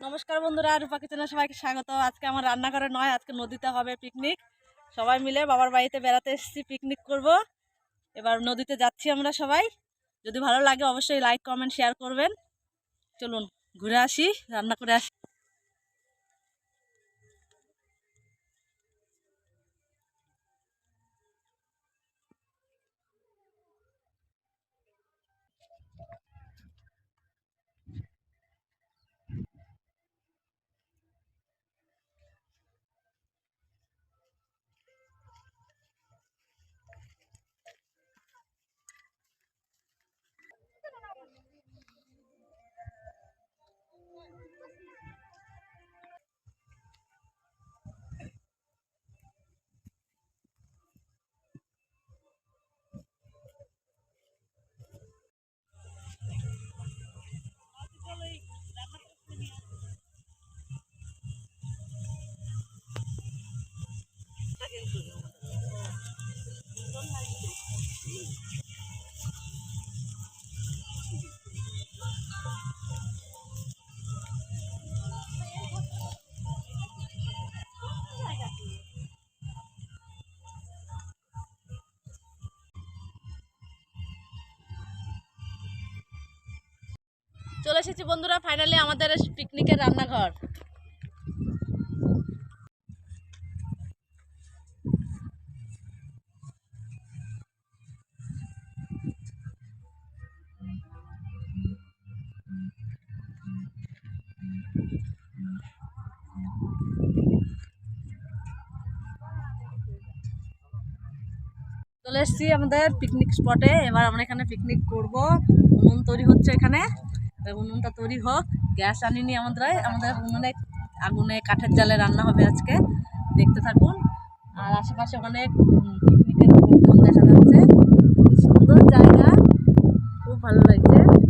নমস্কার বন্ধুরা, রূপা কিচেনে সবাইকে স্বাগত। আজকে আমার রান্নাঘরে নয়, আজকে নদীতে হবে পিকনিক সবাই মিলে বাবার বাড়িতে বেড়াতে এসেছি পিকনিক করব। এবার নদীতে যাচ্ছি আমরা সবাই। যদি ভালো লাগে অবশ্যই লাইক কমেন্ট শেয়ার করবেন। চলুন, ঘুরে আসি, রান্না করে আসি। চলে এসেছি বন্ধুরা ফাইনালি আমাদের পিকনিকের রান্নাঘর। চলে এসেছি আমাদের পিকনিক স্পটে এবার আমরা এখানে পিকনিক করব। উনুন তৈরি হচ্ছে এখানে। উনুনটা তৈরি হোক। গ্যাস আনিনি আমাদের। আমাদের উনুনে আগুনে কাঠের জালে রান্না হবে আজকে। দেখতে থাকুন। আর আশেপাশে অনেক পিকনিকের দেখা যাচ্ছে। খুব সুন্দর জায়গা। খুব ভালো লাগছে।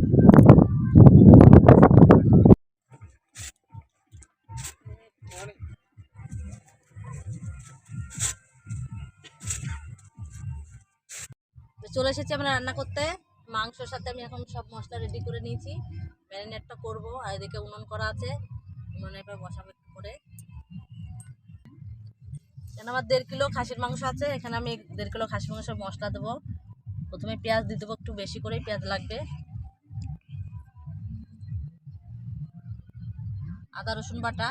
চলে এসেছি আমরা রান্না করতে। মাংসর সাথে আমি এখন সব মশলা রেডি করে নিয়েছি। ম্যারিনেটটা করব, আর এদিকে উনুন করা আছে। উনুনে এবার বসাবো একটু করে। এখানে আমার দেড় কিলো খাসির মাংস আছে। এখানে আমি দেড় কিলো খাসির মাংসের মশলা দেবো। প্রথমে পেঁয়াজ দিয়ে দেবো একটু বেশি করেই পেঁয়াজ লাগবে। আদা, রসুন বাটা।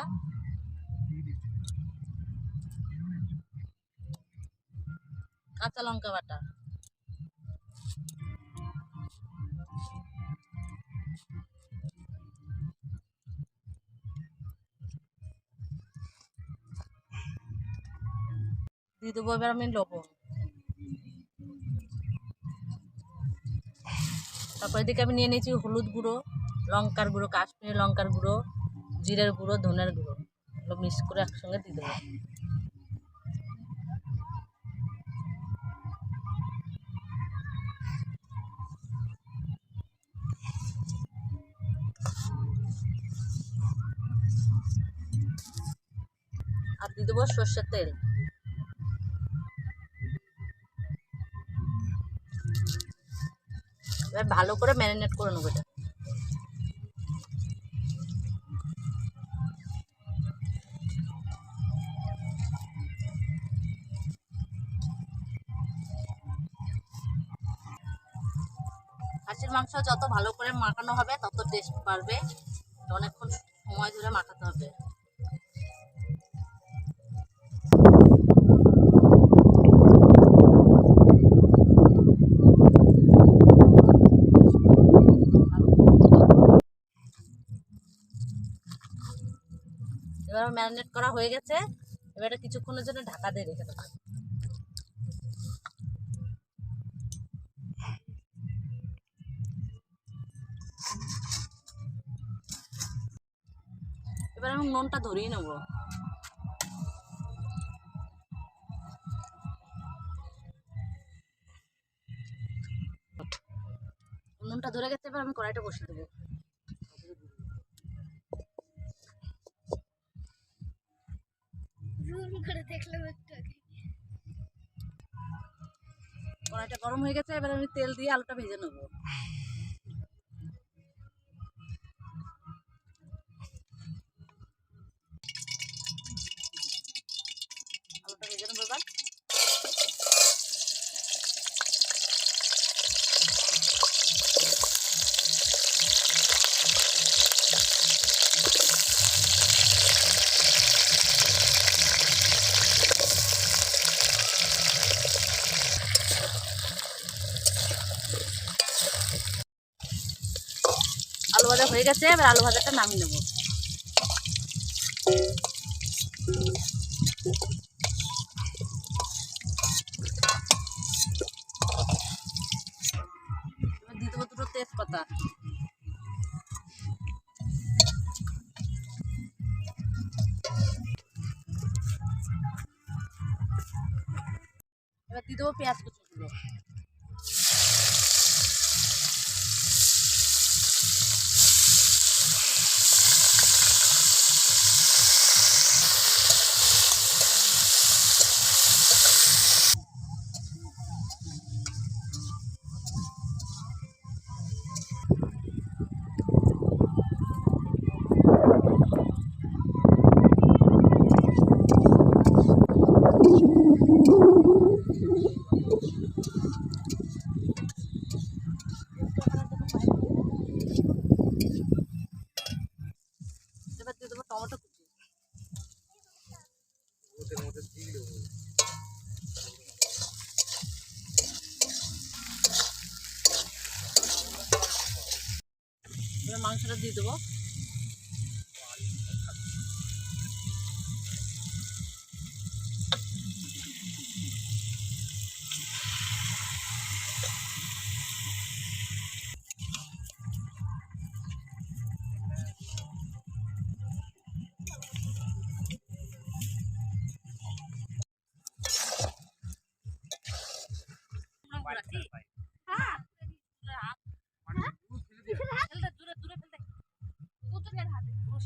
কাঁচা লঙ্কা বাটা। দিয়ে দেবো এবার আমি লবণ তারপর এদিকে আমি নিয়ে নিয়েছি হলুদ গুঁড়ো, লঙ্কার গুঁড়ো, কাশ্মীরি লঙ্কার গুঁড়ো, জিরের গুঁড়ো, ধনের গুঁড়ো। এগুলো মিক্স করে একসঙ্গে দিয়ে দেবো। আর দিয়ে দেবো সর্ষের তেল। এবার ভালো করে ম্যারিনেট করে নেব এটা। খাসির মাংস যত ভালো করে মাখানো হবে, তত টেস্ট বাড়বে। অনেকক্ষণ সময় ধরে মাখাতে হবে। ম্যারিনেট করা হয়ে গেছে। এবার এটা কিছুক্ষণের জন্য ঢাকা দিয়ে রেখে দেবো। এবার আমি নুনটা ধরিয়ে নেব। নুনটা ধরে গেছে, এবার আমি কড়াইটা বসিয়ে দেবো। কড়াইটা গরম হয়ে গেছে এবার আমি তেল দিয়ে আলুটা ভেজে নেব। হয়ে গেছে, এবার আলু ভাজাটা নামিয়ে নেব। দিয়ে দেবো দুটো তেজপাতা। এবার দিয়ে দেবো পেঁয়াজ কুচুগুলো এবার দিয়ে দেবো টমেটো কুচি এবার মাংসটা দিয়ে দেবো ফেলতে,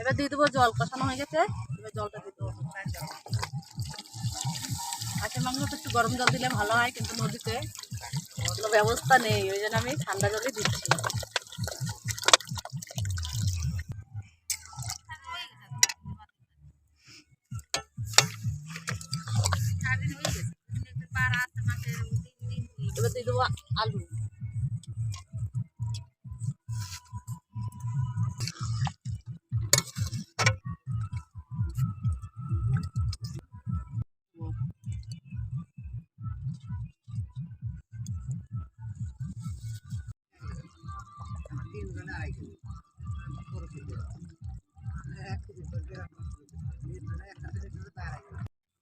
এবার দিয়ে দেবো জল কষানো হয়ে গেছে। এবার জলটা দিয়ে দেবো। আচ্ছা মাংস তো একটু গরম জল দিলে ভালো হয় কিন্তু নদীতে কোনো ব্যবস্থা নেই। ওই জন্য আমি ঠান্ডা জলই দিচ্ছি। এবার দিয়ে দেবো আলু।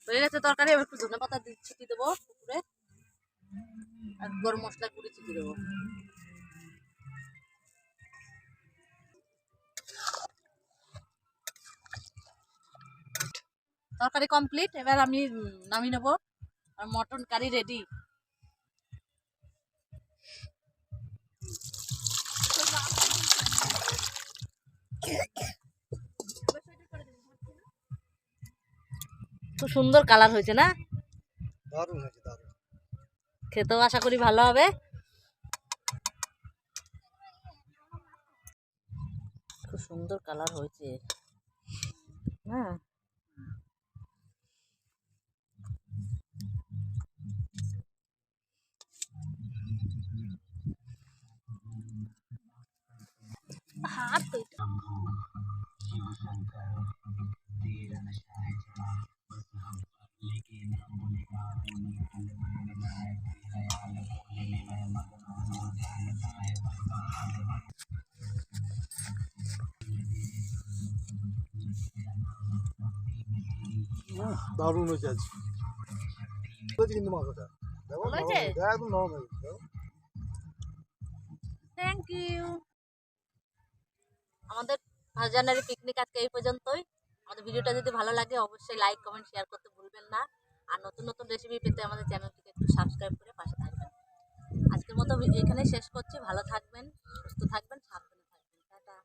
হয়ে গেছে তরকারি, এবার একটু ধনে পাতা ছিটিয়ে দেবো উপরে আর গরম মশলা গুঁড়ি ছিটিয়ে দেবো। তরকারি কমপ্লিট এবার আমি নামিয়ে নেব। আর মটন কারি রেডি খুব সুন্দর কালার হয়েছে না? খেতেও আশা করি ভালো হবে। খুব সুন্দর কালার হয়েছে। হ্যাঁ হাত তো এটা। দারুণ হয়েছে আজ হয়েছে কিন্তু মাংসটা দেখো ভালো নরম হয়েছে? হয়েছে, একদম নরম হয়েছে দেখো। থ্যাংক ইউ আমাদের ফার্স্ট জানুয়ারি পিকনিক আজকে এই পর্যন্তই। আমাদের ভিডিওটা যদি ভালো লাগে, অবশ্যই লাইক কমেন্ট শেয়ার করতে ভুলবেন না। আর নতুন নতুন রেসিপি পেতে আমাদের চ্যানেলটিকে একটু সাবস্ক্রাইব করে পাশে থাকবেন। আজকের মতো এখানে শেষ করছি। ভালো থাকবেন, সুস্থ থাকবেন, সাবধানে থাকবেন। টাটা।